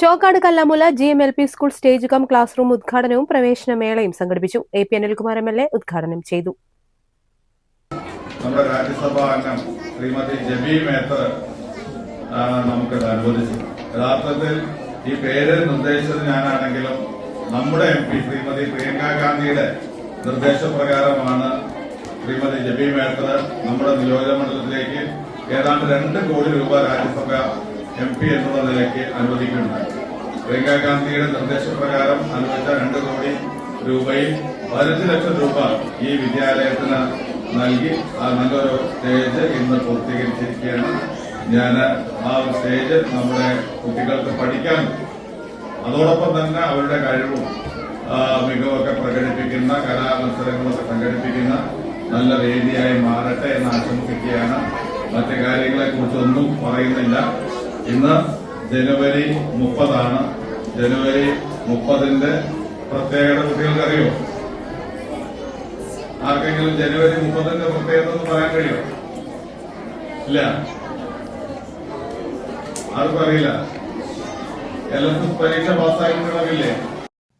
Chokkad Kallamoola G M L P school stage cum class room ഉദ്ഘാടനവും പ്രവേശന മേളയും സംഘടിപ്പിച്ചു. A P Anilkumar M L A ഉദ്ഘാടനം ചെയ്തു. നമ്മുടെ രാജ്യസഭാ അംഗം ശ്രീമതി ജബി മേത്തർ നമുക്ക് അനുവദിച്ചത്. യഥാർത്ഥത്തിൽ ഈ പേര് നിർദ്ദേശിച്ചത് ഞാനാണെങ്കിലും നമ്മുടെ എം പി ശ്രീമതി പ്രിയങ്ക ഗാന്ധിയുടെ നിർദ്ദേശപ്രകാരമാണ് ശ്രീമതി ജബി മേത്തർ നമ്മുടെ നിയോജക മണ്ഡലത്തിലേക്ക് ഏതാണ്ട് രണ്ട് കോടി രൂപ രാജ്യസഭ എം പി എന്നുള്ള നിലയ്ക്ക് അനുവദിക്കുന്നുണ്ടായി പ്രിയങ്കാ ഗാന്ധിയുടെ നിർദ്ദേശപ്രകാരം അനുവദിച്ച രണ്ട് കോടി രൂപയിൽ പതിനഞ്ച് ലക്ഷം രൂപ ഈ വിദ്യാലയത്തിന് നൽകി. ആ നല്ലൊരു സ്റ്റേജ് ഇന്ന് പൂർത്തീകരിച്ചിരിക്കുകയാണ്. ഞാൻ ആ സ്റ്റേജ് നമ്മുടെ കുട്ടികൾക്ക് പഠിക്കാൻ അതോടൊപ്പം തന്നെ അവരുടെ കഴിവും മികവൊക്കെ പ്രകടിപ്പിക്കുന്ന കലാമത്സരങ്ങളൊക്കെ സംഘടിപ്പിക്കുന്ന നല്ല വേദിയായി മാറട്ടെ എന്ന് ആശംസിക്കുകയാണ്. മറ്റു കാര്യങ്ങളെക്കുറിച്ചൊന്നും പറയുന്നില്ല. ഇന്ന് ജനുവരി മുപ്പതാണ്. ജനുവരി മുപ്പതിന്റെ പ്രത്യേകത കുട്ടികൾക്കറിയോ? ആർക്കെങ്കിലും ജനുവരി മുപ്പതിന്റെ പ്രത്യേകത എന്ന് പറയാൻ കഴിയോ? ഇല്ല. ആർക്കും അറിയില്ല. എല്ലാവർക്കും പരീക്ഷ പാസ്സായിട്ടുള്ളവരില്ലേ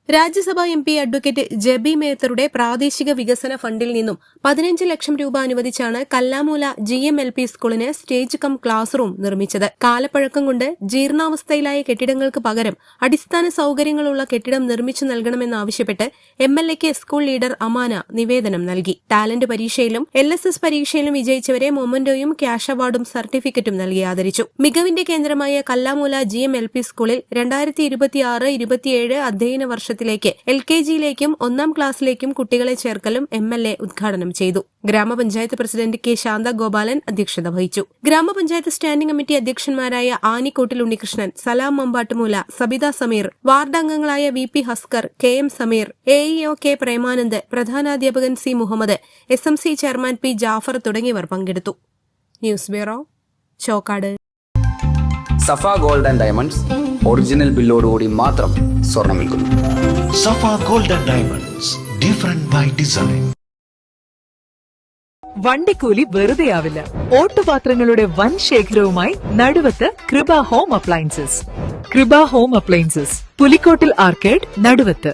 Rajya Sabha M P advocate Jebi മേത്തറുടെ പ്രാദേശിക വികസന ഫണ്ടിൽ നിന്നും പതിനഞ്ച് ലക്ഷം രൂപ അനുവദിച്ചാണ് Kallamoola G M L P സ്കൂളിന് സ്റ്റേജ് കം ക്ലാസ് റൂം നിർമ്മിച്ചത്. കാലപ്പഴക്കം കൊണ്ട് ജീർണാവസ്ഥയിലായ കെട്ടിടങ്ങൾക്ക് പകരം അടിസ്ഥാന സൌകര്യങ്ങളുള്ള കെട്ടിടം നിർമ്മിച്ചു നൽകണമെന്നാവശ്യപ്പെട്ട് എം എൽ എക്ക് സ്കൂൾ ലീഡർ അമാന നിവേദനം നൽകി. ടാലന്റ് പരീക്ഷയിലും എൽ എസ് എസ് പരീക്ഷയിലും വിജയിച്ചവരെ മൊമന്റോയും ക്യാഷ് അവാർഡും സർട്ടിഫിക്കറ്റും നൽകി ആദരിച്ചു. മികവിന്റെ കേന്ദ്രമായ Kallamoola G M L P സ്കൂളിൽ രണ്ടായിരത്തി ഇരുപത്തിയാറ് ഇരുപത്തിയേഴ് അധ്യയന വർഷത്തിലേക്ക് എൽ കെ ജിയിലേക്കും ഒന്നാം ക്ലാസ്സിലേക്കും കുട്ടികളെ ചേർക്കലും എം എൽ എ ഉദ്ഘാടനം ചെയ്തു. ഗ്രാമപഞ്ചായത്ത് പ്രസിഡന്റ് കെ ശാന്ത ഗോപാലൻ അധ്യക്ഷത വഹിച്ചു. ഗ്രാമപഞ്ചായത്ത് സ്റ്റാൻഡിംഗ് കമ്മിറ്റി അധ്യക്ഷന്മാരായ ആനിക്കോട്ടിൽ ഉണ്ണികൃഷ്ണൻ സലാം മമ്പാട്ടുമൂല സബിത സമീർ വാർഡ് അംഗങ്ങളായ V P Haskar K M Sameer A E O K Premanand പ്രധാനാധ്യാപകൻ C Muhammad S M C chairman P Jafar തുടങ്ങിയവർ പങ്കെടുത്തു. News bureau Chokkad. Safa gold and diamonds original ബില്ലോടുകൂടി മാത്രം സ്വർണം വിൽക്കുന്നു. Safa golden diamonds different by design വണ്ടിക്കൂലി വെറുതെയാവില്ല. ഓട്ടുപാത്രങ്ങളുടെ വൻ ശേഖരവുമായി Naduvath Krupa home appliances. Krupa home appliances Pulikkottil arcade Naduvath.